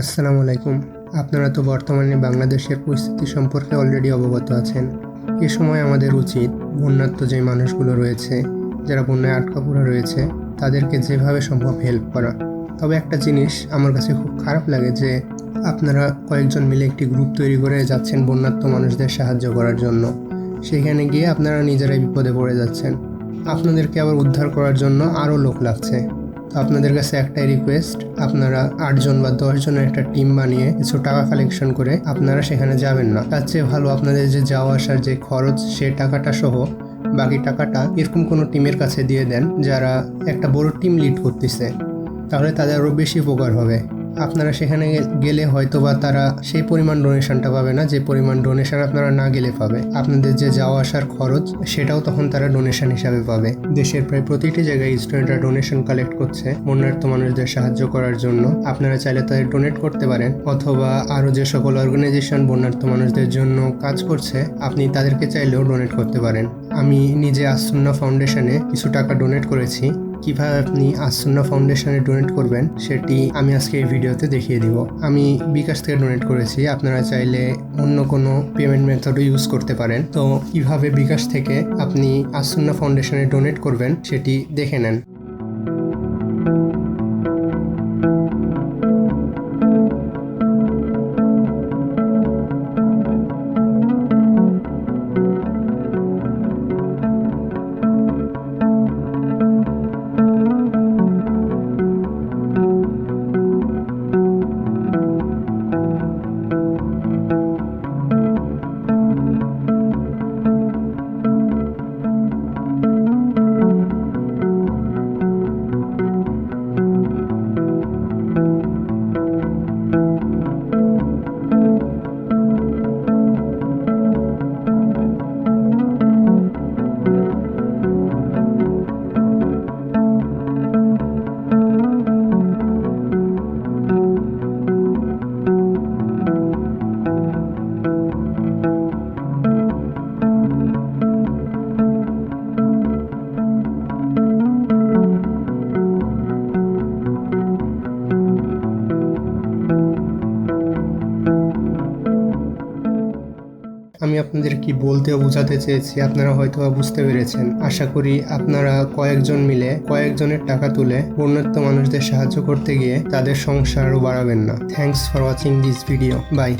আসসালামু আলাইকুম। আপনারা তো বর্তমানে বাংলাদেশের পরিস্থিতি সম্পর্কে অলরেডি অবগত আছেন। এ সময় আমাদের উচিত বন্যাত্ম যে মানুষগুলো রয়েছে, যারা বন্যায় আটকা পড়া রয়েছে, তাদেরকে যেভাবে সম্ভব হেল্প করা। তবে একটা জিনিস আমার কাছে খুব খারাপ লাগে যে, আপনারা কয়েকজন মিলে একটি গ্রুপ তৈরি করে যাচ্ছেন বন্যাত্ম মানুষদের সাহায্য করার জন্য। সেখানে গিয়ে আপনারা নিজেরাই বিপদে পড়ে যাচ্ছেন। আপনাদেরকে আবার উদ্ধার করার জন্য আরও লোক লাগছে। তো আপনাদের কাছে একটাই রিকোয়েস্ট আপনারা আটজন বা দশজনের একটা টিম বানিয়ে কিছু টাকা কালেকশন করে আপনারা সেখানে যাবেন না। তার চেয়ে ভালো আপনাদের যে যাওয়া আসার যে খরচ, সে টাকাটা সহ বাকি টাকাটা এরকম কোনো টিমের কাছে দিয়ে দেন যারা একটা বড় টিম লিড করতেছে। তাহলে তাদের আরও বেশি উপকার হবে। আপনারা সেখানে গেলে হয়তো বা তারা সেই পরিমাণ ডোনেশনটা পাবে না, যে পরিমাণ ডোনেশন আপনারা না গেলে পাবে। আপনাদের যে যাওয়া আসার খরচ, সেটাও তখন তারা ডোনেশন হিসাবে পাবে। দেশের প্রায় প্রতিটি জায়গায় স্টুডেন্টরা ডোনেশন কালেক্ট করছে বন্যার্থ মানুষদের সাহায্য করার জন্য। আপনারা চাইলে তাদের ডোনেট করতে পারেন, অথবা আরও যে সকল অর্গানাইজেশন বন্যার্থ মানুষদের জন্য কাজ করছে, আপনি তাদেরকে চাইলেও ডোনেট করতে পারেন। আমি নিজে আসুন্না ফাউন্ডেশনে কিছু টাকা ডোনেট করেছি। কীভাবে আপনি আসন্ন ফাউন্ডেশনে ডোনেট করবেন, সেটি আমি আজকে এই ভিডিওতে দেখিয়ে দিব। আমি বিকাশ থেকে ডোনেট করেছি, আপনারা চাইলে অন্য কোনো পেমেন্ট মেথডও ইউজ করতে পারেন। তো কীভাবে বিকাশ থেকে আপনি আসন্ন ফাউন্ডেশনে ডোনেট করবেন, সেটি দেখে নেন। আমি আপনাদের কি বলতে বোঝাতে চেয়েছি, আপনারা হয়তো বুঝতে পেরেছেন। আশা করি আপনারা কয়েকজন মিলে কয়েকজনের টাকা তুলে বন্যাত্ম মানুষদের সাহায্য করতে গিয়ে তাদের সংসার আরও বাড়াবেন না। Thanks for watching this video bye